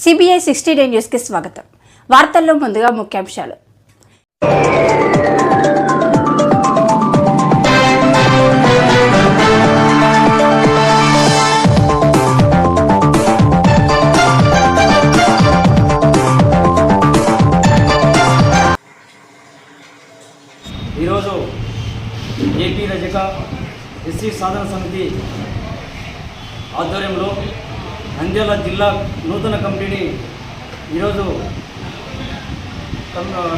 CBI sixty day న్యూస్కి స్వాగతం. వార్తల్లో ముందుగా ముఖ్యాంశాలు. ఈరోజు ఏపీ రజక ఎస్సీ సాధన సమితి ఆధ్వర్యంలో నంద్యాల జిల్లా నూతన కమిటీని ఈరోజు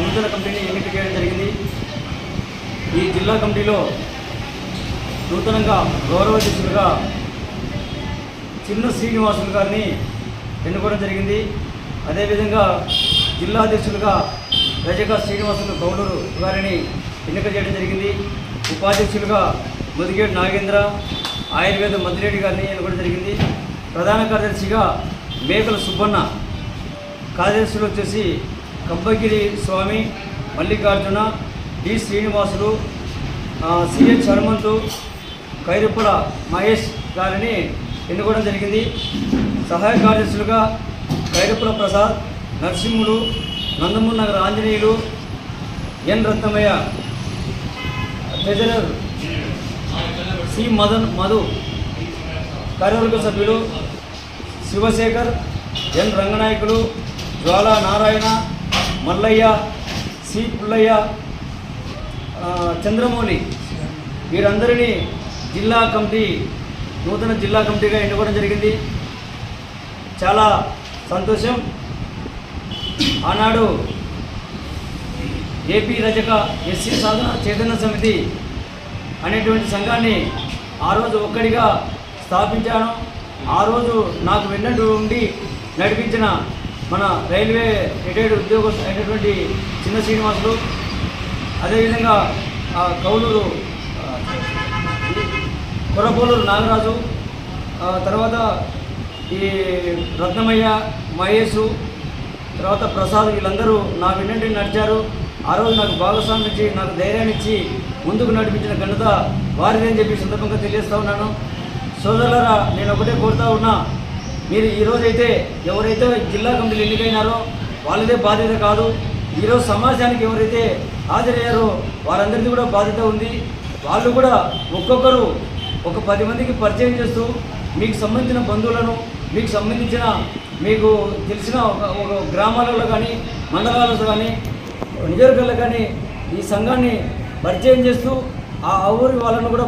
నూతన కమిటీని ఎన్నిక చేయడం జరిగింది. ఈ జిల్లా కమిటీలో నూతనంగా గౌరవ అధ్యక్షులుగా చిన్న శ్రీనివాసులు గారిని ఎన్నుకోవడం జరిగింది. అదేవిధంగా జిల్లా అధ్యక్షులుగా రజగా శ్రీనివాసులు గౌడూరు గారిని ఎన్నిక చేయడం జరిగింది. ఉపాధ్యక్షులుగా ముదిగేడు నాగేంద్ర ఆయుర్వేద మద్దిరెడ్డి గారిని ఎన్నుకోవడం జరిగింది. ప్రధాన కార్యదర్శిగా మేకల సుబ్బన్న కార్యదర్శులు వచ్చేసి కంబగిరి స్వామి మల్లికార్జున డి శ్రీనివాసులు సిహెచ్ హనుమంతు కైరుప్పల మహేష్ గారిని ఎన్నుకోవడం జరిగింది. సహాయ కార్యదర్శులుగా కైరుప్పల Prasad Narasimhulu Nandamuri Nagara Anjaneyulu N Ratnamayya treasurer C Madan Madhu కార్యవర్గ సభ్యులు శివశేఖర్ ఎన్ రంగనాయకులు జ్వాలా నారాయణ మల్లయ్య సి పుల్లయ్య చంద్రమౌళి. వీరందరినీ జిల్లా కమిటీ నూతన జిల్లా కమిటీగా ఎన్నుకోవడం జరిగింది. చాలా సంతోషం. ఆనాడు ఏపీ రజక ఎస్సీ సాధన చైతన్య సమితి అనేటువంటి సంఘాన్ని ఆ రోజు ఒక్కడిగా స్థాపించాను. ఆ రోజు నాకు వెన్నట్టు ఉండి నడిపించిన మన రైల్వే రిటైర్డ్ ఉద్యోగస్తు అయినటువంటి చిన్న శ్రీనివాసులు అదేవిధంగా ఆ కౌలూరు ఆ, కొరపోలూరు నాగరాజు తర్వాత ఈ రత్నమయ్య మహేషు తర్వాత ప్రసాద్ వీళ్ళందరూ నా వెన్నంటి నడిచారు. ఆ రోజు నాకు భాగస్వామి ఇచ్చి నాకు ధైర్యాన్ని ఇచ్చి ముందుకు నడిపించిన ఘనత వారిదే అని చెప్పి సందర్భంగా తెలియజేస్తా ఉన్నాను. సోదరులరా నేను ఒకటే కోరుతా ఉన్నా మీరు ఈరోజైతే ఎవరైతే జిల్లా కమిటీలు ఎన్నికైనారో వాళ్ళదే బాధ్యత కాదు. ఈరోజు సమాజానికి ఎవరైతే హాజరయ్యారో వారందరికీ కూడా బాధ్యత ఉంది. వాళ్ళు కూడా ఒక్కొక్కరు ఒక పది మందికి పరిచయం చేస్తూ మీకు సంబంధించిన బంధువులను మీకు సంబంధించిన మీకు తెలిసిన ఒక గ్రామాలలో కానీ మండలాలలో కానీ నియోజకవర్గాల్లో కానీ ఈ సంఘాన్ని పరిచయం చేస్తూ ఆ ఊరి వాళ్ళను కూడా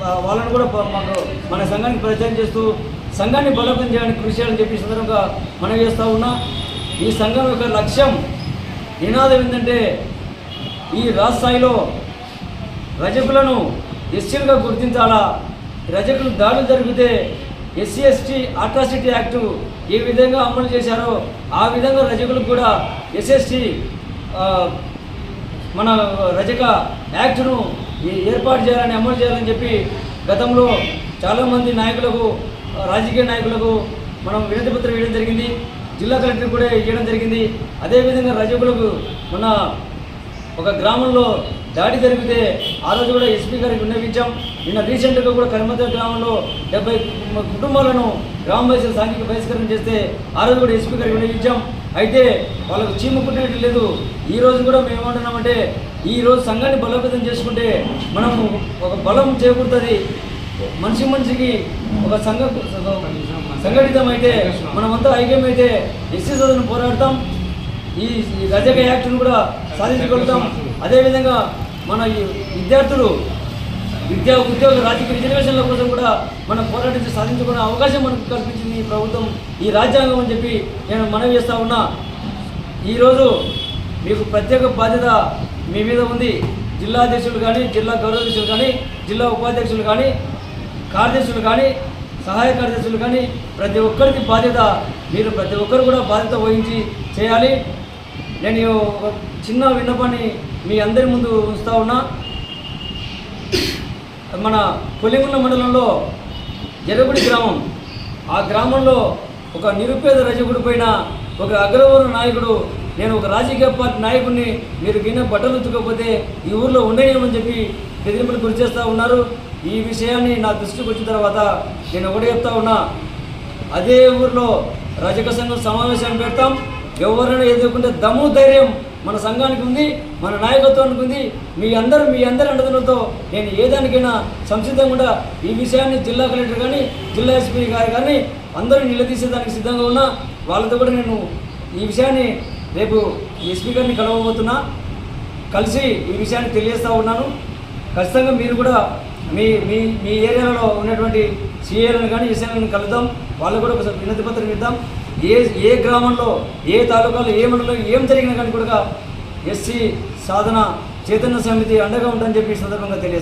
వాళ్ళను కూడా మాకు మన సంఘానికి పరిచయం చేస్తూ సంఘాన్ని బలోపేతం చేయడానికి కృషి చేయాలని చెప్పి ఈ సందర్భంగా మనం చేస్తూ ఉన్నా. ఈ సంఘం యొక్క లక్ష్యం నినాదం ఏంటంటే ఈ రాష్ట్ర రజకులను ఎస్సీలుగా గుర్తించాలా? రజకులు దాడులు జరిగితే ఎస్సీ ఎస్టీ అట్రాసిటీ యాక్టు ఏ విధంగా అమలు చేశారో ఆ విధంగా రజకులకు కూడా ఎస్ఎస్టీ మన రజక యాక్ట్ను ఏర్పాటు చేయాలని అమలు చేయాలని చెప్పి గతంలో చాలామంది నాయకులకు రాజకీయ నాయకులకు మనం వినతి పత్రం ఇవ్వడం జరిగింది. జిల్లా కలెక్టర్ కూడా ఇవ్వడం జరిగింది. అదేవిధంగా రజకులకు మన ఒక గ్రామంలో దాడి జరిగితే ఆ రోజు కూడా ఎస్పీ గారికి విన్నవించాం. నిన్న రీసెంట్గా కూడా కరిమత గ్రామంలో డెబ్బై కుటుంబాలను గ్రామ బహిష్కరణ సాంఘిక బహిష్కరణ చేస్తే ఆ రోజు కూడా ఎస్పీ గారికి విన్నవించాం. అయితే వాళ్ళకు చీమ పుట్టినట్టు లేదు. ఈ రోజు కూడా మేము ఏమంటున్నామంటే ఈ రోజు సంఘాన్ని బలోపేతం చేసుకుంటే మనం ఒక బలం చేకూరుతుంది. మనిషి మనిషికి ఒక సంఘ సంఘటితం అయితే మనమంతా ఐక్యమైతే ఎస్సీ సోదరుని పోరాడతాం. ఈ ఈ రజక యాక్ట్ను కూడా సాధించగలుగుతాం అదేవిధంగా మన ఈ విద్యార్థులు విద్యా ఉద్యోగ రాజకీయ రిజర్వేషన్ల కోసం కూడా మనం పోరాటించి సాధించుకునే అవకాశం మనకు కల్పించింది ఈ ప్రభుత్వం ఈ రాజ్యాంగం అని చెప్పి నేను మనవి చేస్తా ఉన్నా. ఈరోజు మీకు ప్రత్యేక బాధ్యత మీ మీద ఉంది. జిల్లా అధ్యక్షులు కానీ జిల్లా గౌరవాధ్యక్షులు కానీ జిల్లా ఉపాధ్యక్షులు కానీ కార్యదర్శులు కానీ సహాయ కార్యదర్శులు కానీ ప్రతి ఒక్కరికి బాధ్యత. మీరు ప్రతి ఒక్కరు కూడా బాధ్యత వహించి చేయాలి. నేను ఒక చిన్న విన్నపాన్ని మీ అందరి ముందు ఉంచుతా ఉన్నా. మన కొలింగుల మండలంలో ఎర్రగుడి గ్రామం. ఆ గ్రామంలో ఒక నిరుపేద రజకుడి పైన ఒక అగ్రవర్ణ నాయకుడు నేను ఒక రాజకీయ పార్టీ నాయకుడిని మీరు గిన్నె బట్టలు ఉంచుకోకపోతే ఈ ఊర్లో ఉండనేమని చెప్పి బెదిరింపులు గురి చేస్తూ ఉన్నారు. ఈ విషయాన్ని నా దృష్టికి వచ్చిన తర్వాత నేను ఒకటి చెప్తా ఉన్నా. అదే ఊర్లో రజక సంఘం సమావేశం పెడతాం. ఎవరైనా ఎదుర్కొంటే దమ్ము ధైర్యం మన సంఘానికి ఉంది మన నాయకత్వానికి ఉంది. మీ అందరూ మీ అందరి అండదండలతో నేను ఏ దానికైనా సంసిద్ధంగా కూడా ఈ విషయాన్ని జిల్లా కలెక్టర్ కానీ జిల్లా ఎస్పీ గారు కానీ అందరూ నిలదీసేదానికి సిద్ధంగా ఉన్నా. వాళ్ళతో కూడా నేను ఈ విషయాన్ని రేపు ఎస్పీ గారిని కలవబోతున్నా కలిసి ఈ విషయాన్ని తెలియజేస్తూ ఉన్నాను. ఖచ్చితంగా మీరు కూడా మీ మీ మీ ఏరియాలో ఉన్నటువంటి సీఏలను కానీ ఎస్ఐలను కలుద్దాం. వాళ్ళకు కూడా ఒకసారి వినతి పత్రం ఇద్దాం. ఏ ఏ గ్రామంలో ఏ తాలూకాలో ఏ మండలంలో ఏం జరిగినా కానీ కూడా ఎస్సీ సాధన చైతన్య సమితి అండగా ఉంటుందని చెప్పి సందర్భంగా తెలియదు